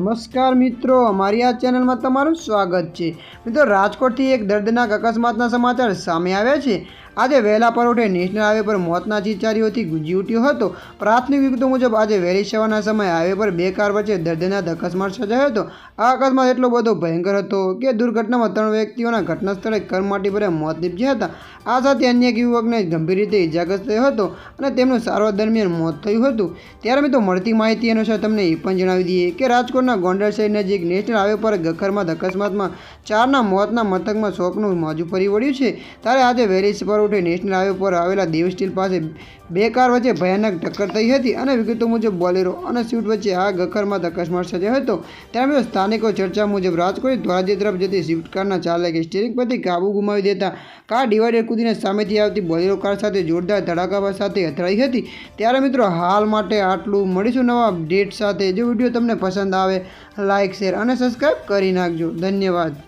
નમસ્કાર મિત્રો, અમારી આ ચેનલમાં તમારું સ્વાગત છે. મિત્રો, રાજકોટથી એક દર્દનાક અકસ્માતના સમાચાર સામે આવ્યા છે. આજે વહેલા પરોઠે નેશનલ હાઈવે પર મોતના ચીચારીઓથી ગુંજી ઉઠ્યો હતો. પ્રાથમિક વિગતો મુજબ આજે વહેલી સવારના સમયે હાઈવે પર બે કાર વચ્ચે દર્દનાક અકસ્માત સર્જાયો હતો. આ અકસ્માત એટલો બધો ભયંકર હતો કે દુર્ઘટનામાં ત્રણ વ્યક્તિઓના ઘટના સ્થળે કરમાટી ભર્યા મોત નીપજ્યા હતા. આ સાથે અન્ય એક યુવકને ગંભીર રીતે ઇજાગ્રસ્ત થયો હતો અને તેમનું સારવાર દરમિયાન મોત થયું હતું. ત્યારે મિત્રો મળતી માહિતી અનુસાર તમને એ પણ જણાવી દઈએ કે રાજકોટના ગોંડલ શહેર નજીક નેશનલ હાઈવે પર ગખરમાં અકસ્માતમાં ચારના મોતના મથકમાં શોકનું મોજું ફરી વળ્યું છે. ત્યારે આજે વહેલી સવાર ઉઠે નેશનલ હાઈવે પર આવેલા દેવ સ્ટીલ પાસે બે કાર વચ્ચે ભયાનક ટક્કર થઈ હતી અને વિગતો મુજબ બોલેરો અને સ્વિફ્ટ વચ્ચે આ ગખરમાં અકસ્માત સર્જાયો હતો. ત્યારે મિત્રો સ્થાનિકો ચર્ચા મુજબ રાજકોટ ધોરાજી તરફ જતી સ્વિફ્ટ કારના ચાલકે સ્ટીરિંગ પરથી કાબુ ગુમાવી દેતા કાર ડિવાઈડર કૂદીને સામેથી આવતી બોલેરો કાર સાથે જોરદાર ધડાકા સાથે અથડાઈ હતી. ત્યારે મિત્રો, હાલ માટે આટલું મળીશું નવા અપડેટ સાથે. જો વીડિયો તમને પસંદ આવે લાઇક શેર અને સબસ્ક્રાઈબ કરી નાખજો. ધન્યવાદ.